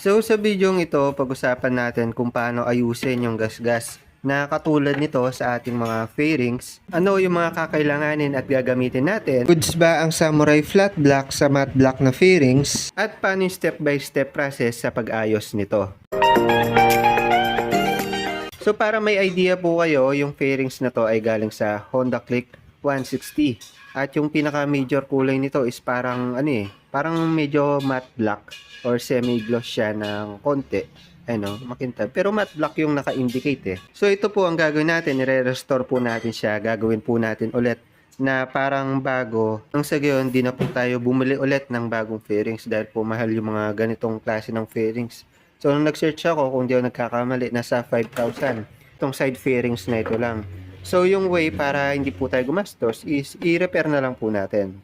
So sa video ito, pag-usapan natin kung paano ayusin yung gasgas na katulad nito sa ating mga fairings. Ano yung mga kakailanganin at gagamitin natin? Goods ba ang Samurai Flat Black sa matte black na fairings? At paano yung step-by-step process sa pag-ayos nito? So para may idea po kayo, yung fairings na to ay galing sa Honda Click 160. At yung pinaka major kulay nito is parang ano eh, parang medyo matte black or semi-gloss siya ng konti. Ano, makintab. Pero matte black yung naka-indicate eh. So ito po ang gagawin natin, nire-restore po natin siya. Gagawin po natin ulit na parang bago. Nang sa gayon, di na po tayo bumili ulit ng bagong fairings dahil po mahal yung mga ganitong klase ng fairings. So, nung nag-search ako, kung di ako nagkakamali, nasa 5,000. Itong side fairings na ito lang. So, yung way para hindi po tayo gumastos is i-repair na lang po natin.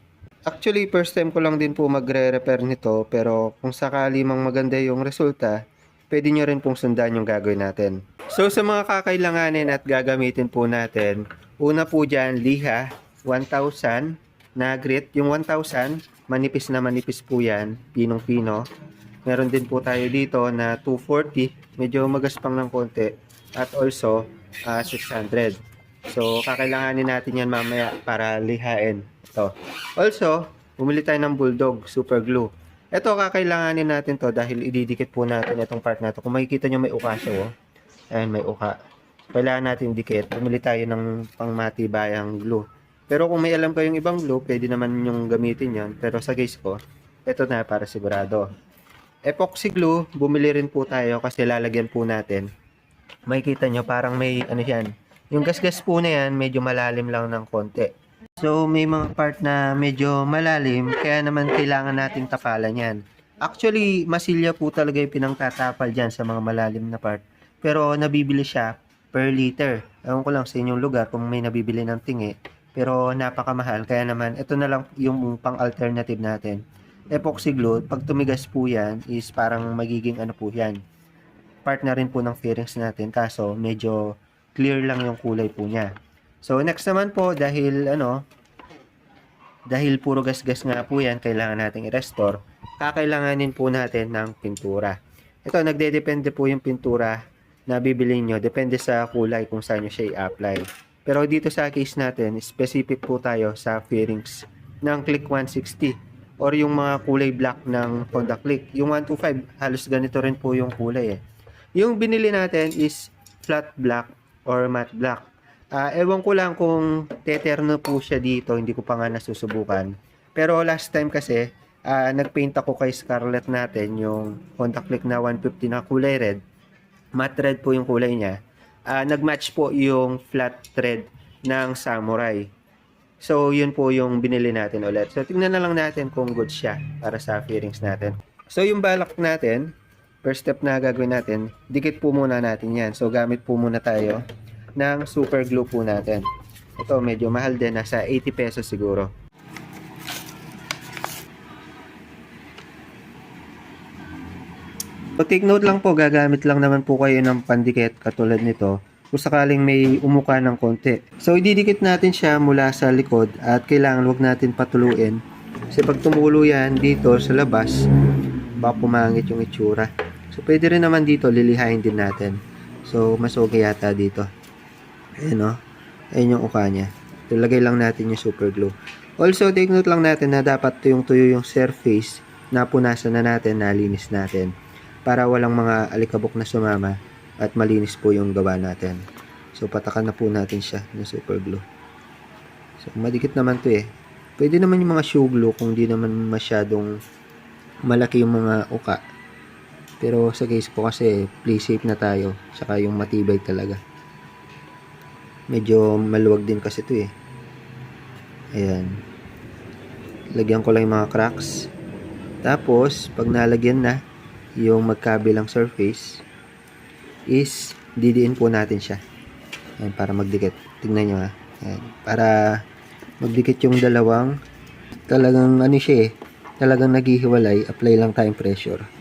Actually, first time ko lang din po magre-repair nito, pero kung sakali mang maganda yung resulta, pwede nyo rin pong sundan yung gagawin natin. So, sa mga kakailanganin at gagamitin po natin, una po dyan, liha, 1,000 na grit. Yung 1,000, manipis na manipis po yan, pinong-pino. Meron din po tayo dito na 240, medyo magaspang ng konti. At also, ah, 600. So, kakailanganin natin yan mamaya para lihain. Ito. Also, bumili tayo ng Bulldog Super Glue. Ito, kakailanganin natin to dahil ididikit po natin itong part na to. Kung makikita nyo may uka siya, oh. Ayan, may uka. Kailangan natin dikit. Bumili tayo ng pangmatibayang glue. Pero kung may alam kayong ibang glue, pwede naman yung gamitin yan. Pero sa case ko, ito na para sigurado. Epoxy glue, bumili rin po tayo kasi lalagyan po natin. Makikita nyo, parang may ano yan. Yung gasgas po na yan, medyo malalim lang ng konti. So, may mga part na medyo malalim, kaya naman kailangan nating tapalan yan. Actually, masilya po talaga yung pinangtatapal dyan sa mga malalim na part. Pero nabibili siya per liter. Ewan ko lang sa inyong lugar kung may nabibili ng tingi. Pero napakamahal. Kaya naman, ito na lang yung pang-alternative natin. Epoxy glue, pag tumigas po yan, is parang magiging ano po yan. Part na rin po ng fairings natin. Kaso, medyo clear lang yung kulay po niya. So, next naman po, dahil ano, dahil puro gas-gas nga po yan, kailangan nating i-restore, kakailanganin po natin ng pintura. Ito, nagde-depende po yung pintura na bibili nyo. Depende sa kulay kung saan nyo siya i-apply. Pero dito sa case natin, specific po tayo sa fairings ng Click 160 or yung mga kulay black ng Honda Click. Yung 125, halos ganito rin po yung kulay eh. Yung binili natin is flat black or matte black. Ah, ewan ko lang kung teterno po siya dito, hindi ko pa nga nasusubukan. Pero last time kasi, ah, nagpaint ako kay Scarlett natin, yung Honda Click na 150 na kulay red. Matte red po yung kulay niya. Ah, nagmatch po yung flat thread ng Samurai. So, yun po yung binili natin ulit. So, tingnan na lang natin kung good siya para sa fairings natin. So, yung balak natin, first step na gagawin natin, dikit po muna natin yan. So, gamit po muna tayo ng super glue po natin. Ito, medyo mahal din. Nasa 80 pesos siguro. So, take note lang po, gagamit lang naman po kayo ng pandikit katulad nito kung sakaling may umuka ng konti. So, ididikit natin siya mula sa likod at kailangan wag natin patuluin. Kasi pag tumulo yan dito sa labas, baka pumangit yung itsura. So, pwede rin naman dito, lilihain din natin. So, mas okay yata dito. Ayan o. Ayan yung uka niya. Ilagay lang natin yung super glue. Also, take note lang natin na dapat tuyong tuyo yung surface na punasan na natin, nalinis natin. Para walang mga alikabok na sumama at malinis po yung gawa natin. So, patakan na po natin siya ng super glue. So, madikit naman to eh. Pwede naman yung mga shoe glue kung di naman masyadong malaki yung mga uka. Pero sa case ko kasi, play safe na tayo. Saka yung matibay talaga. Medyo maluwag din kasi to eh. Ayan. Lagyan ko lang yung mga cracks. Tapos, pag nalagyan na yung magkabilang surface, is didiin po natin siya. Ayan, para magdikit. Tingnan nyo ha. Ayan, para magdikit yung dalawang talagang ano siya eh. Talagang naghihiwalay. Apply lang tayong pressure.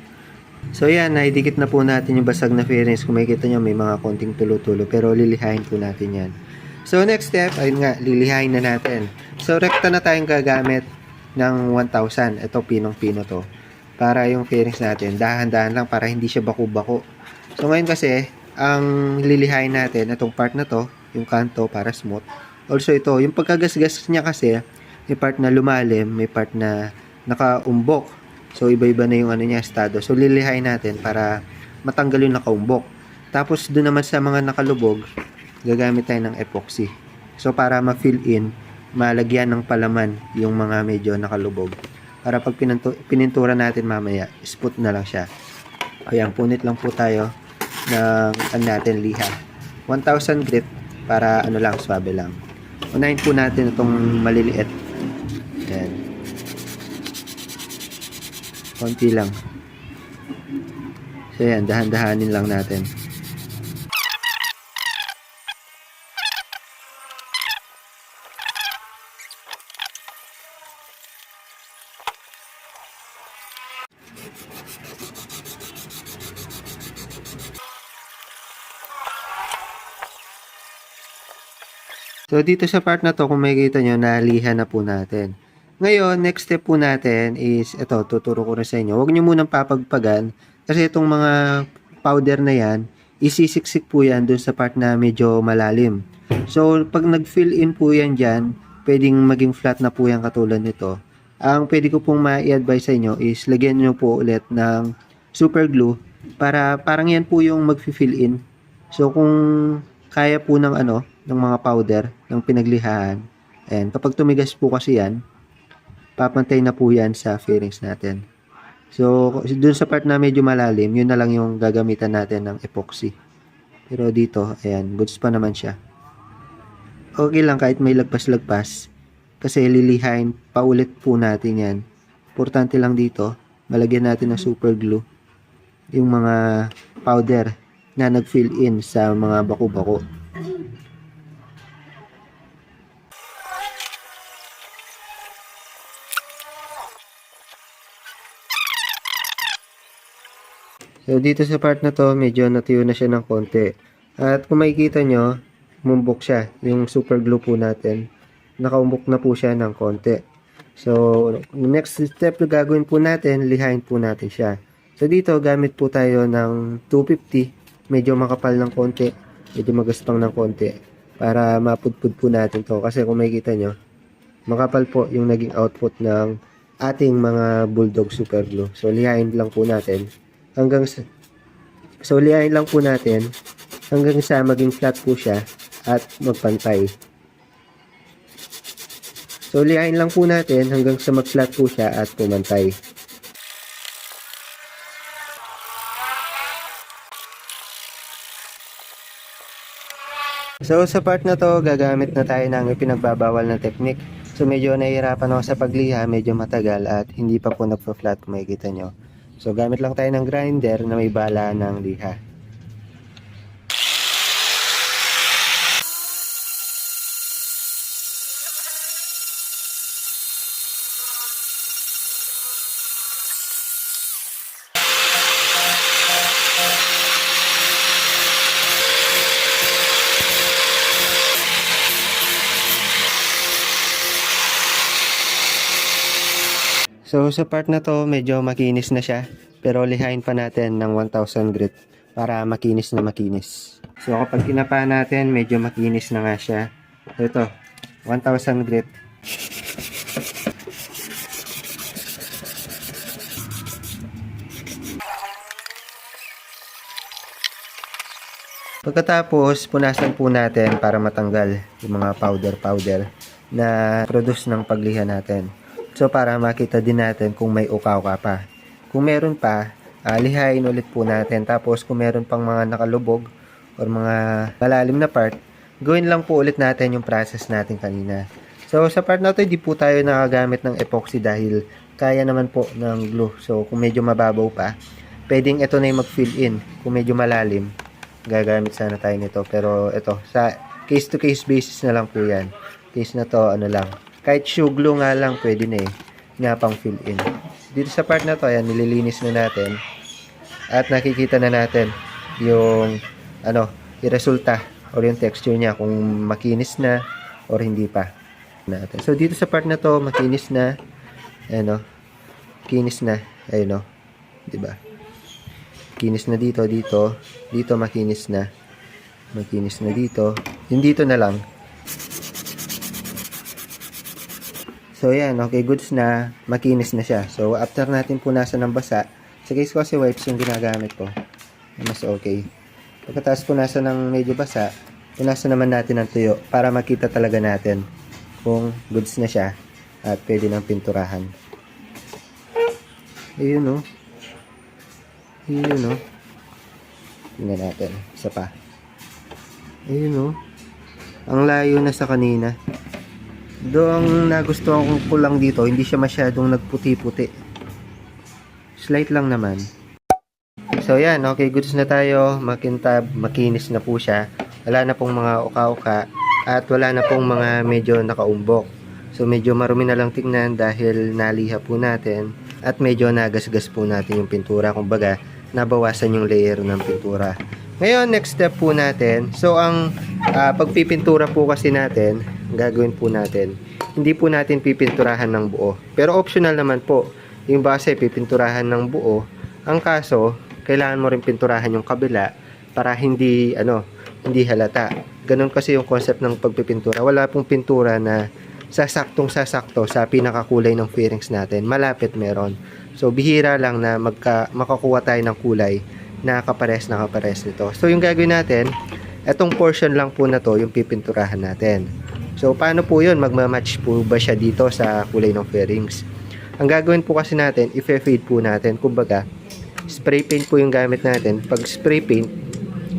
So yan, naidikit na po natin yung basag na fairings. Kung makikita nyo, may mga konting tulo-tulo. Pero lilihain po natin yan. So next step, ayun nga, lilihain na natin. So rekta na tayong gagamit ng 1,000. Ito, pinong-pino to. para yung fairings natin, dahan-dahan lang para hindi siya bako-bako. So ngayon kasi, ang lilihain natin, itong part na to, yung kanto para smooth. Also ito, yung pagkagasgas niya kasi, may part na lumalim, may part na nakaumbok. So iba-iba na yung ano niya, estado. So lilihain natin para matanggal yung nakaumbok. Tapos doon naman sa mga nakalubog, gagamit tayo ng epoxy. So para ma-fill in, malagyan ng palaman yung mga medyo nakalubog. Para pag pinanto- pinintura natin mamaya, spot na lang siya. Ayan, punit lang po tayo ng ano natin liha. 1,000 grit para ano lang, swabe lang. Unahin po natin itong maliliit. Konti lang. So ayan, dahan-dahanin lang natin. So, dito sa part na to, kung makikita nyo, nalihan na po natin. Ngayon, next step po natin is, ito, tuturo ko rin sa inyo. Huwag nyo munang papagpagan kasi itong mga powder na yan, isisiksik po yan dun sa part na medyo malalim. So, pag nag-fill in po yan dyan, pwedeng maging flat na po yan katulad nito. Ang pwede ko pong ma-advise sa inyo is lagyan nyo po ulit ng super glue para parang yan po yung mag-fill in. So, kung kaya po ng ano, ng mga powder, ng pinaglihaan, and kapag tumigas po kasi yan, papantay na po yan sa fairings natin. So, dun sa part na medyo malalim, yun na lang yung gagamitan natin ng epoxy. Pero dito, ayan, goods pa naman siya. Okay lang kahit may lagpas-lagpas, kasi lilihain, paulit po natin yan. Importante lang dito, malagyan natin ng super glue, yung mga powder na nag-fill in sa mga bako-bako. So, dito sa part na to, medyo natuyo na siya ng konti. At kung makikita nyo, mumbok siya. Yung super glue po natin, nakaumbok na po siya ng konti. So, next step na gagawin po natin, lihain po natin siya. So, dito, gamit po tayo ng 250. Medyo makapal ng konti. Medyo magaspang ng konti. Para mapudpud po natin to. Kasi kung makikita nyo, makapal po yung naging output ng ating mga bulldog super glue. So, lihain lang po natin hanggang sa so lihain lang po natin hanggang sa maging flat po siya at magpantay. So lihain lang po natin hanggang sa mag-flat po siya at pumantay. So sa part na to, gagamit na tayo ng ipinagbabawal na technique. So medyo nahihirapan ako sa pagliha, medyo matagal at hindi pa po nagpa-flat kung makikita nyo. So gamit lang tayo ng grinder na may bala ng liha. So sa part na to, medyo makinis na siya. Pero lihain pa natin ng 1000 grit para makinis na makinis. So kapag kinapa natin, medyo makinis na nga siya. So ito, 1000 grit. Pagkatapos, punasan po natin para matanggal yung mga powder-powder na produce ng pagliha natin. So, para makita din natin kung may ukaw-uka pa. Kung meron pa, uh, ulit po natin. Tapos, kung meron pang mga nakalubog or mga malalim na part, gawin lang po ulit natin yung process natin kanina. So, sa part na to, di po tayo nakagamit ng epoxy dahil kaya naman po ng glue. So, kung medyo mababaw pa, pwedeng ito na yung mag-fill in. Kung medyo malalim, gagamit sana tayo nito. Pero ito, sa case-to-case basis na lang po yan. Case na to, ano lang. Kahit glue nga lang, pwede na eh. Nga pang fill in. Dito sa part na to, ayan, nililinis na natin. At nakikita na natin yung, ano, yung resulta or yung texture niya kung makinis na or hindi pa natin. So, dito sa part na to, makinis na. Ano, kinis na. Ayun o. Diba? Kinis na dito, dito. Dito makinis na. Makinis na dito. Yung dito na lang. So, yan. Okay, goods na. Makinis na siya. So, after natin punasan ng basa, sa case ko kasi wipes yung ginagamit ko. Mas okay. Pagkatapos punasan ng medyo basa, punasan naman natin ng tuyo para makita talaga natin kung goods na siya at pwede nang pinturahan. Ayun o. Ayun o. Tingnan natin. Isa pa. Ayun o. Ang layo na sa kanina. Doon ang nagustuhan ko lang dito, hindi siya masyadong nagputi-puti. Slight lang naman. So yan, okay, goods na tayo. Makintab, makinis na po siya. Wala na pong mga uka-uka at wala na pong mga medyo nakaumbok. So medyo marumi na lang tingnan dahil naliha po natin at medyo nagasgas po natin yung pintura. Kumbaga, nabawasan yung layer ng pintura. Ngayon, next step po natin. So ang ah, pagpipintura po kasi natin, gagawin po natin, hindi po natin pipinturahan ng buo. Pero optional naman po. Yung base, pipinturahan ng buo. Ang kaso, kailangan mo rin pinturahan yung kabila para hindi, ano, hindi halata. Ganun kasi yung concept ng pagpipintura. Wala pong pintura na sasaktong sasakto sa pinakakulay ng fairings natin. Malapit meron. So, bihira lang na magka, makakuha tayo ng kulay na kapares nito. So, yung gagawin natin, etong portion lang po na to, yung pipinturahan natin. So, paano po yun? Magmamatch po ba siya dito sa kulay ng fairings? Ang gagawin po kasi natin, i-fade po natin. Kumbaga, spray paint po yung gamit natin. Pag spray paint,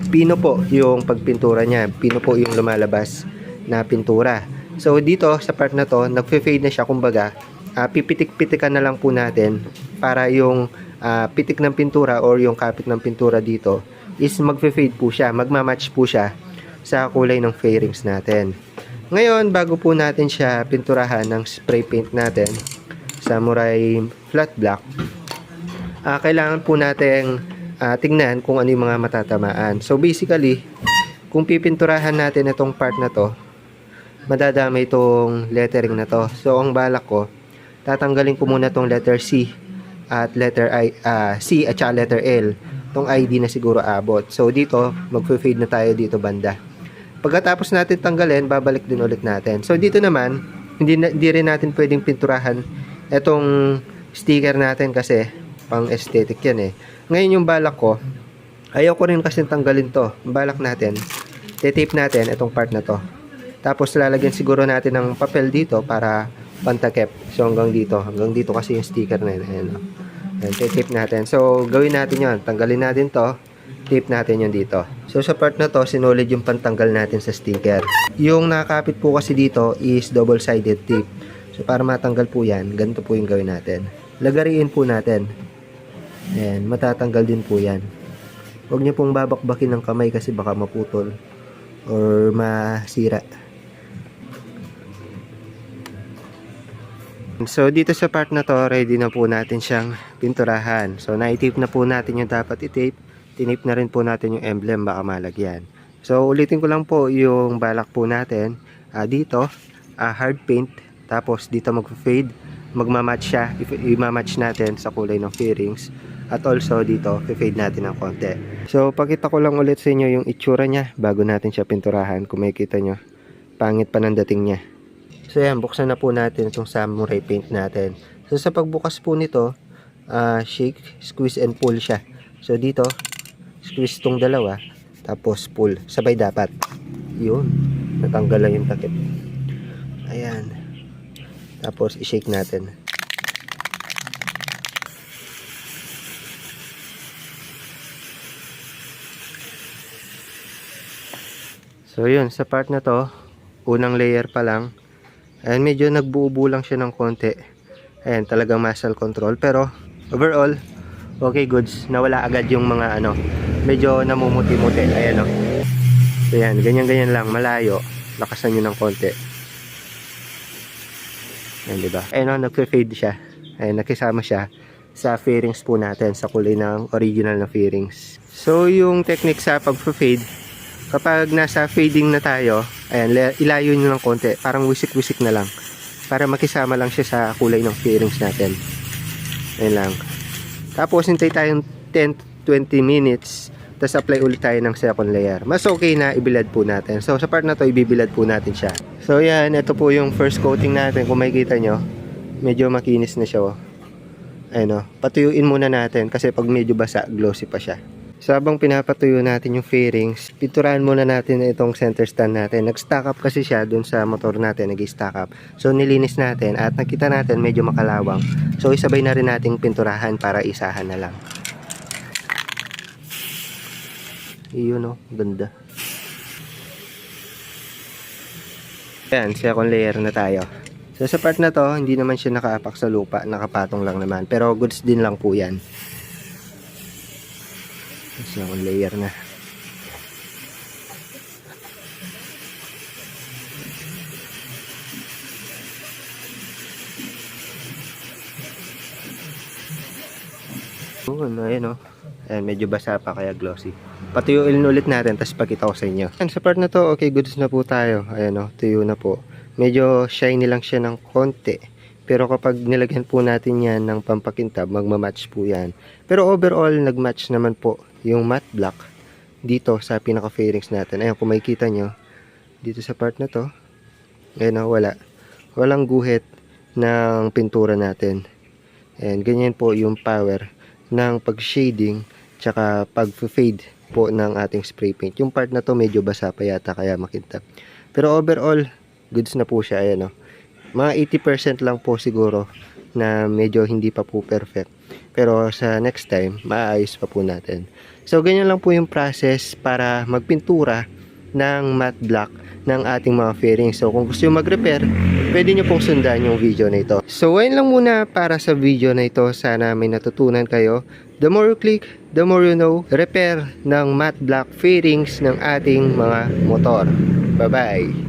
pino po yung pagpintura niya. Pino po yung lumalabas na pintura. So, dito sa part na to, nagfe-fade na siya. Kumbaga, ah, pipitik-pitikan na lang po natin para yung ah, pitik ng pintura or yung kapit ng pintura dito is magfe-fade po siya. Magmamatch po siya sa kulay ng fairings natin. Ngayon, bago po natin siya pinturahan ng spray paint natin, Samurai Flat Black, ah, kailangan po nating ah, tingnan kung ano yung mga matatamaan. So basically, kung pipinturahan natin itong part na to, madadamay itong lettering na to. So ang balak ko, tatanggalin ko muna itong letter C at letter I, ah, C at saka letter L. Itong ID na siguro abot. So dito, magfe-fade na tayo dito banda. Pagkatapos natin tanggalin, babalik din ulit natin. So dito naman, hindi, na, hindi rin natin pwedeng pinturahan itong sticker natin kasi pang aesthetic yan eh. Ngayon yung balak ko, ayaw ko rin kasi tanggalin to. Balak natin, titape natin itong part na to. Tapos lalagyan siguro natin ng papel dito para pantakip. So hanggang dito, hanggang dito kasi yung sticker na yun. Ayan, oh. Ayan, titape natin. So gawin natin yon Tanggalin natin to. Tape natin yung dito. So sa part na to, sinulid yung pantanggal natin sa sticker. Yung nakakapit po kasi dito is double-sided tape. So para matanggal po yan, ganito po yung gawin natin. Lagariin po natin. Ayan, matatanggal din po yan. Huwag niyo pong babakbakin ng kamay kasi baka maputol or masira. So dito sa part na to, ready na po natin siyang pinturahan. So na-tape na po natin yung dapat i-tape. Tinape na rin po natin yung emblem baka malagyan. So ulitin ko lang po yung balak po natin. Ah, dito, ah, hard paint. Tapos dito mag-fade. Magmamatch siya. I- I-match natin sa kulay ng fairings. At also dito, fade natin ng konti. So pakita ko lang ulit sa inyo yung itsura niya bago natin siya pinturahan. Kung makikita nyo, pangit pa ng dating niya. So yan, buksan na po natin itong samurai paint natin. So sa pagbukas po nito, ah, shake, squeeze and pull siya. So dito, squeeze tong dalawa, tapos pull. Sabay dapat. Yun, natanggal lang yung takip. Ayan. Tapos i-shake natin. So yun, sa part na to, unang layer pa lang, Ayan, medyo nagbuubo lang siya ng konti. Ayan, talagang muscle control. Pero, overall, okay goods. Nawala agad yung mga ano, medyo namumuti-muti. Ayan o. So, yan, ganyan-ganyan lang, malayo. Lakasan nyo ng konti. Ayan, diba? Ayan o, nagfe-fade siya. Ayan, nakisama siya sa fairings po natin, sa kulay ng original na fairings. So, yung technique sa pag-fade, kapag nasa fading na tayo, ayan, la- ilayo nyo ng konti, parang wisik-wisik na lang. Para makisama lang siya sa kulay ng fairings natin. Ayan lang. Tapos hintay tayong 10-20 minutes tapos apply ulit tayo ng second layer. Mas okay na ibilad po natin. So sa part na to, ibibilad po natin siya. So yan, ito po yung first coating natin. Kung makikita nyo, medyo makinis na siya. Oh. Ayun oh. Patuyuin muna natin kasi pag medyo basa, glossy pa siya. So habang pinapatuyo natin yung fairings, pinturahan muna natin itong center stand natin. Nag-stack up kasi siya dun sa motor natin, nag-stack up. So nilinis natin at nakita natin medyo makalawang. So isabay na rin nating pinturahan para isahan na lang. Iyon oh, ganda. Yan, second layer na tayo. So sa part na to, hindi naman siya nakaapak sa lupa, nakapatong lang naman. Pero goods din lang po yan. Second layer na. Oo, ano, ayan o. Ayan, medyo basa pa kaya glossy. Patuyuin ulit natin, tapos pakita ko sa inyo. Ayan, sa part na to, okay, goods na po tayo. Ayan o, tuyo na po. Medyo shiny lang siya ng konti. Pero kapag nilagyan po natin yan ng pampakintab, magmamatch po yan. Pero overall, nagmatch naman po yung matte black dito sa pinaka-fairings natin. Ayan, kung makikita nyo, dito sa part na to, ayan o, wala. Walang guhit ng pintura natin. Ayan, ganyan po yung power ng pag-shading tsaka pag-fade po ng ating spray paint. Yung part na to medyo basa pa yata kaya makintab. Pero overall, goods na po siya. Ayan o. Mga 80% lang po siguro na medyo hindi pa po perfect. Pero sa next time, maayos pa po natin. So, ganyan lang po yung process para magpintura ng matte black ng ating mga fairings. So, kung gusto nyo mag-repair, pwede nyo pong sundan yung video na ito. So, ayun lang muna para sa video na ito. Sana may natutunan kayo. The more you click, the more you know. Repair ng matte black fairings ng ating mga motor. Bye-bye!